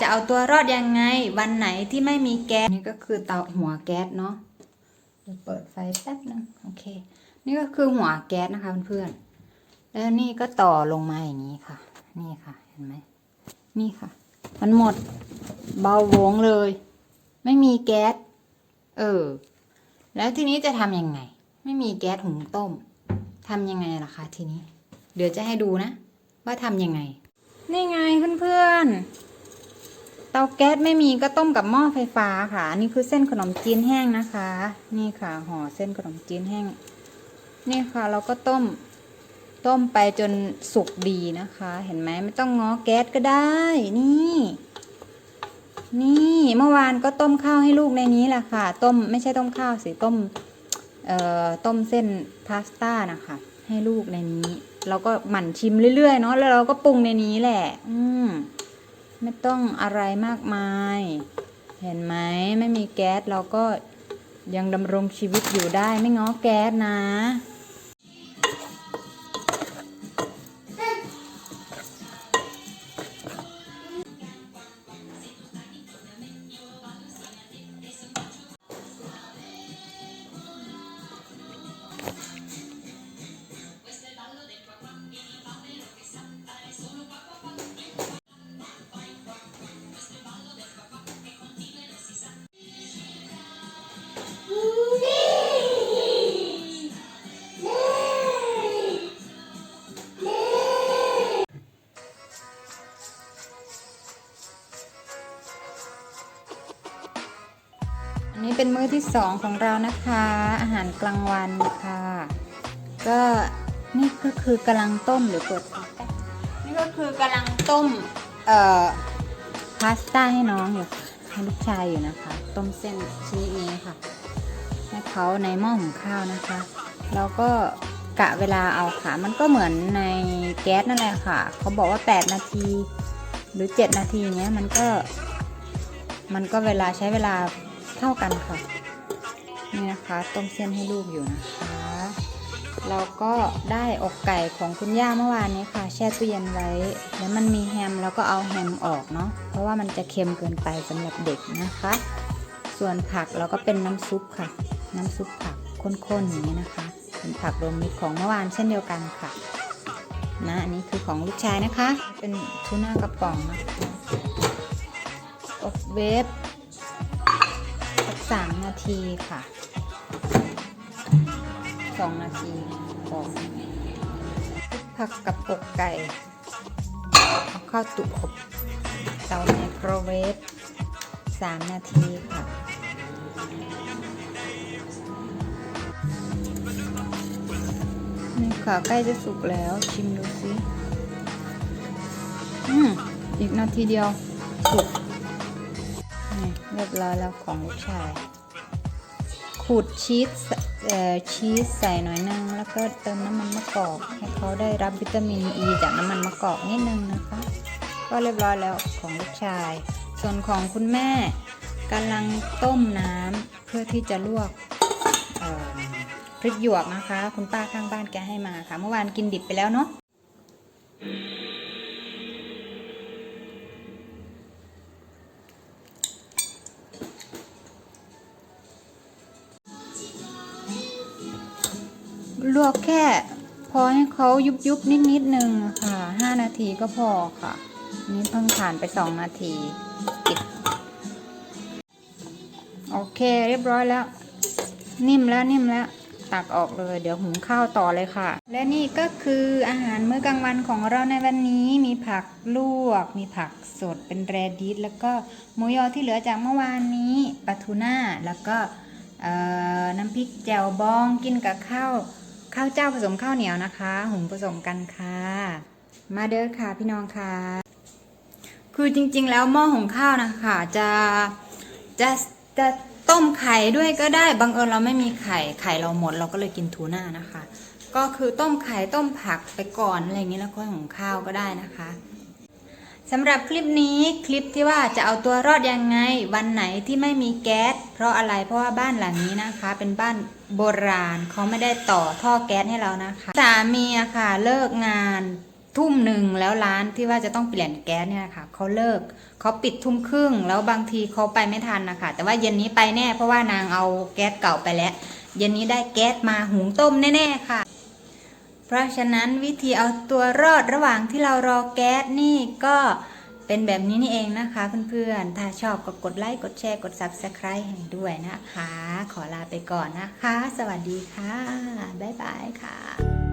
จะเอาตัวรอดยังไงวันไหนที่ไม่มีแก๊สนี่ก็คือเตาหัวแก๊สเนาะเดี๋ยวเปิดไฟแป๊บนึงโอเค นี่ก็คือหัวแก๊สนะคะเพื่อนๆแล้วนี่ก็ต่อลงมาอย่างนี้ค่ะ นี่ค่ะเห็นไหมนี่ค่ะ มันหมดเบาวงเลย ไม่มีแก๊สเออ แล้วทีนี้จะทำยังไง ไม่มีแก๊สหุงต้มทำยังไงล่ะคะทีนี้ เดี๋ยวจะให้ดูนะ ว่าทำยังไง นี่ไงเพื่อนๆ เตาแก๊สไม่มีก็ต้มกับหม้อไฟฟ้าค่ะนนี่คือเส้นขนมจีนแห้งนะคะ นี่ค่ะห่อเส้นขนมจีนแห้ง นี่ค่ะ เราก็ต้ม ต้มไปจนสุกดีนะคะ เห็นไหมไม่ต้องง้อแก๊สก็ได้ นี่ นี่เมื่อวานก็ต้มข้าวให้ลูกในนี้แหละค่ะ ต้มไม่ใช่ต้มข้าวสิต้ม เอ่อต้มเส้นพาสต้านะคะ ให้ลูกในนี้ เราก็หมั่นชิมเรื่อยๆเนาะแล้วเราก็ปรุงในนี้แหละ อืม ไม่ต้องอะไรมากมาย เห็นไหมไม่มีแก๊สเราก็ยังดำรงชีวิตอยู่ได้ไม่ง้อแก๊สนะ นนี้เป็นมื้อที่สองของเรานะคะ อาหารกลางวันค่ะ ก็นี่ก็คือกำลังต้มเดี๋ยวเปิดไฟแป๊บนี่ก็คือกำลังต้มเอ่อพาสต้าให้น้องอยู่ค่ะให้ลูกชายอยู่นะคะ ต้มเส้นชนิดนี้ค่ะให้เขาในหม้อหุงข้าวนะคะเราก็กะเวลาเอาค่ะ มันก็เหมือนในแก๊สนั่นแหละค่ะ เขาบอกว่า 8 นาที หรือ 7 นาทีเนี้ยมันก็ มันก็เวลาใช้เวลา เท่ากันค่ะ นี่นะคะ ต้มเส้นให้ลูกอยู่นะคะ เราก็ได้อกไก่ของคุณย่าเมื่อวานนี้ค่ะ แช่ตู้เย็นไว้ แล้วมันมีแฮมแล้วก็เอาแฮมออกเนาะ เพราะว่ามันจะเค็มเกินไปสำหรับเด็กนะคะ ส่วนผักเราก็เป็นน้ำซุปค่ะ น้ำซุปผักข้นๆอย่างนี้นะคะ เป็นผักรวมมิตรของเมื่อวานเช่นเดียวกันค่ะนะอันนี้คือของลูกชายนะคะ เป็นทูน่ากระป๋องนะคะอบเวฟ สามนาทีค่ะสองนาทีพอผักกับอกไก่เอาเข้าตุอบเตาไมโครเวฟสามนาทีค่ะนี่ค่ะใกล้จะสุกแล้วชิมดูสิ อืม อีกนาทีเดียวสุก รียบร้อยแล้วของลูกชาย ขูดชีสชีสใส่หน่อยนึง แล้วก็เติมน้ำมันมะกอก ให้เขาได้รับวิตามินอ e ีจากน้ำมันมะกอกนิดนึงนะคะ ก็เรียบร้อยแล้วของลูกชาย ส่วนของคุณแม่กำลังต้มน้ำเพื่อที่จะลวกพริกหยวกนะคะ คุณป้าข้างบ้านแกให้มาค่ะ เมื่อวานกินดิบไปแล้วเนาะ ลวกแค่ พอให้เขายุบยุบนิดนิดนึงค่ะห้านาทีก็พอค่ะ นี่เพิ่งผ่านไปสองนาทีปิดโอเคเรียบร้อยแล้ว นิ่มแล้วนิ่มแล้วตักออกเลย เดี๋ยวหุงข้าวต่อเลยค่ะ และนี่ก็คืออาหารมื้อกลางวันของเราในวันนี้ มีผักลวก มีผักสดเป็นแรดิสแล้วก็หมูยอที่เหลือจากเมื่อวานนี้ปลาทูน่าแล้วก็น้ำพริกแจ่วบองกินกับข้าว ข้าวเจ้าผสมข้าวเหนียวนะคะ หุงผสมกันค่ะ มาเด้อค่ะพี่น้องค่ะ คือจริงๆ แล้วหม้อหุงข้าวนะคะจะจะจะต้มไข่ด้วยก็ได้บังเอิญเราไม่มีไข่ไข่เราหมดเราก็เลยกินทูน่านะคะ ก็คือต้มไข่ต้มผักไปก่อนอะไรอย่างนี้แล้วก็หุงข้าวก็ได้นะคะสำหรับคลิปนี้คลิปที่ว่าจะเอาตัวรอดยังไง วันไหนที่ไม่มีแก๊ส เพราะอะไรเพราะว่าบ้านหลังนี้นะคะ เป็นบ้านโบราณเขาไม่ได้ต่อท่อแก๊สให้เรานะคะสามีอะค่ะเลิกงานทุ่มหนึ่งแล้วร้านที่ว่าจะต้องเปลี่ยนแก๊สเนี่ยค่ะเขาเลิกเขาปิดทุ่มครึ่ง แล้วบางทีเขาไปไม่ทันนะคะแต่ว่าเย็นนี้ไปแน่เพราะว่านางเอาแก๊สเก่าไปแล้ว เย็นนี้ได้แก๊สมาหุงต้มแน่ๆค่ะ เพราะฉะนั้นวิธีเอาตัวรอดระหว่างที่เรารอแก๊สนี่ก็ เป็นแบบนี้นี่เองนะคะเพื่อนๆ ถ้าชอบก็กดไลค์กดแชร์กด Subscribe ให้ด้วยนะคะ ขอลาไปก่อนนะคะ สวัสดีค่ะ บ๊ายบายค่ะ